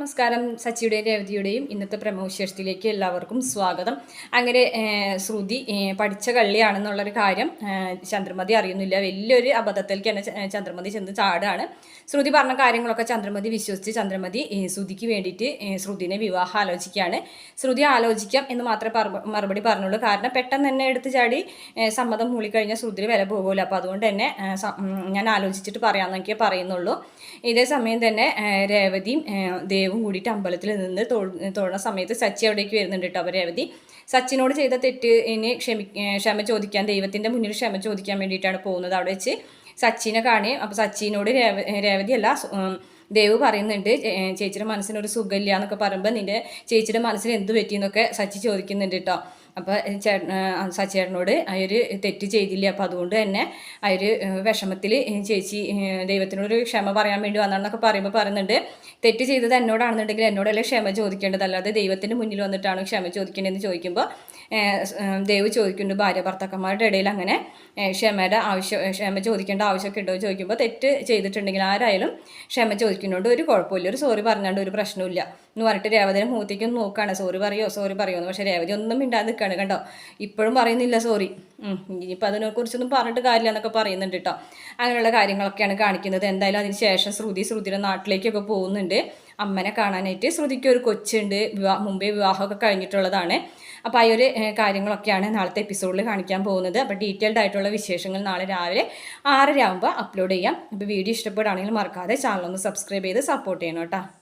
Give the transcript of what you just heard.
നമസ്കാരം സച്ചിയുടെയും രേവതിയുടെയും ഇന്നത്തെ പ്രമോവിശേഷത്തിലേക്ക് എല്ലാവർക്കും സ്വാഗതം. അങ്ങനെ ശ്രുതി പഠിച്ച കള്ളിയാണെന്നുള്ളൊരു കാര്യം ചന്ദ്രമതി അറിയുന്നില്ല. വലിയൊരു അബദ്ധത്തിലേക്ക് തന്നെ ചന്ദ്രമതി ചെന്ന് ചാടാണ്. ശ്രുതി പറഞ്ഞ കാര്യങ്ങളൊക്കെ ചന്ദ്രമതി വിശ്വസിച്ച് ചന്ദ്രമതി ശ്രുതിക്ക് വേണ്ടിയിട്ട് ശ്രുതിനെ വിവാഹം ആലോചിക്കുകയാണ്. ശ്രുതി ആലോചിക്കാം എന്ന് മാത്രമേ മറുപടി പറഞ്ഞുള്ളൂ. കാരണം പെട്ടെന്ന് തന്നെ എടുത്ത് ചാടി സമ്മതം മൂളിക്കഴിഞ്ഞാൽ ശ്രുതിന് വില പോകുമല്ലോ. അപ്പോൾ അതുകൊണ്ട് തന്നെ ഞാൻ ആലോചിച്ചിട്ട് പറയാമെന്നൊക്കെ പറയുന്നുള്ളൂ. ഇതേ സമയം തന്നെ രേവതിയും ഏഹ്, ദേവും കൂടിയിട്ട് അമ്പലത്തിൽ നിന്ന് തോന്നുന്ന സമയത്ത് സച്ചി അവിടേക്ക് വരുന്നുണ്ട് കേട്ടോ അവധി. സച്ചിനോട് ചെയ്ത തെറ്റിന് ക്ഷമി ക്ഷമ ചോദിക്കാൻ ദൈവത്തിന്റെ മുന്നിൽ ക്ഷമ ചോദിക്കാൻ വേണ്ടിയിട്ടാണ് പോകുന്നത്. അവിടെ വെച്ച് സച്ചിനെ കാണി അപ്പോൾ സച്ചിനോട് രേവ രേവതി അല്ല ദേവ് പറയുന്നുണ്ട് ചേച്ചിയുടെ മനസ്സിനൊരു സുഖമില്ല എന്നൊക്കെ പറയുമ്പോൾ നിന്റെ ചേച്ചിയുടെ മനസ്സിന് എന്ത് പറ്റിയെന്നൊക്കെ സച്ചി ചോദിക്കുന്നുണ്ട് കേട്ടോ. അപ്പോൾ ചേട്ടൻ സച്ചേട്ടനോട് അയൊരു തെറ്റ് ചെയ്തില്ല. അപ്പോൾ അതുകൊണ്ട് തന്നെ അയൊരു വിഷമത്തിൽ ചേച്ചി ദൈവത്തിനോട് ക്ഷമ പറയാൻ വേണ്ടി വന്നാണെന്നൊക്കെ പറയുമ്പോൾ പറയുന്നുണ്ട്. തെറ്റ് ചെയ്തത് എന്നോടാണെന്നുണ്ടെങ്കിൽ എന്നോടല്ലേ ക്ഷമ ചോദിക്കേണ്ടത്? അല്ലാതെ ദൈവത്തിന്റെ മുന്നിൽ വന്നിട്ടാണ് ക്ഷമ ചോദിക്കേണ്ടതെന്ന് ചോദിക്കുമ്പോൾ ദൈവ് ചോദിക്കുന്നുണ്ട്. ഭാര്യ ഭർത്താക്കന്മാരുടെ ഇടയിൽ അങ്ങനെ ക്ഷമയുടെ ആവശ്യം ക്ഷമ ചോദിക്കേണ്ട ആവശ്യമൊക്കെ ഉണ്ടോ ചോദിക്കുമ്പോൾ തെറ്റ് ചെയ്തിട്ടുണ്ടെങ്കിൽ ആരായാലും ക്ഷമ ചോദിക്കുന്നുണ്ട്. ഒരു കുഴപ്പമില്ല. ഒരു സോറി പറഞ്ഞാണ്ട് ഒരു പ്രശ്നമില്ല എന്ന് പറഞ്ഞിട്ട് രേവതിനെ മൂത്തേക്ക് നോക്കുകയാണ് സോറി പറയോ? സോറി പറയുമോ എന്ന് പക്ഷേ രേവതി ഒന്നും മിണ്ടാതെ നിൽക്കുകയാണ് കണ്ടോ? ഇപ്പോഴും പറയുന്നില്ല സോറി ഇനിയിപ്പോൾ അതിനെക്കുറിച്ചൊന്നും പറഞ്ഞിട്ട് കാര്യമില്ല എന്നൊക്കെ പറയുന്നുണ്ട് കേട്ടോ അങ്ങനെയുള്ള കാര്യങ്ങളൊക്കെയാണ് കാണിക്കുന്നത്. എന്തായാലും അതിന് ശേഷം ശ്രുതി ശ്രുതിയുടെ നാട്ടിലേക്കൊക്കെ പോകുന്നുണ്ട്. അമ്മനെ കാണാനായിട്ട് ശ്രുതിക്ക് ഒരു കൊച്ചുണ്ട്. വിവാഹ മുമ്പേ വിവാഹമൊക്കെ കഴിഞ്ഞിട്ടുള്ളതാണ്. അപ്പോൾ ആ ഒരു കാര്യങ്ങളൊക്കെയാണ് നാളത്തെ എപ്പിസോഡിൽ കാണിക്കാൻ പോകുന്നത്. അപ്പോൾ ഡീറ്റെയിൽഡ് ആയിട്ടുള്ള വിശേഷങ്ങൾ നാളെ രാവിലെ ആറര ആകുമ്പോൾ അപ്ലോഡ് ചെയ്യാം. അപ്പോൾ വീഡിയോ ഇഷ്ടപ്പെടുകയാണെങ്കിൽ മറക്കാതെ ചാനൽ ഒന്ന് സബ്സ്ക്രൈബ് ചെയ്ത് സപ്പോർട്ട് ചെയ്യണം കേട്ടോ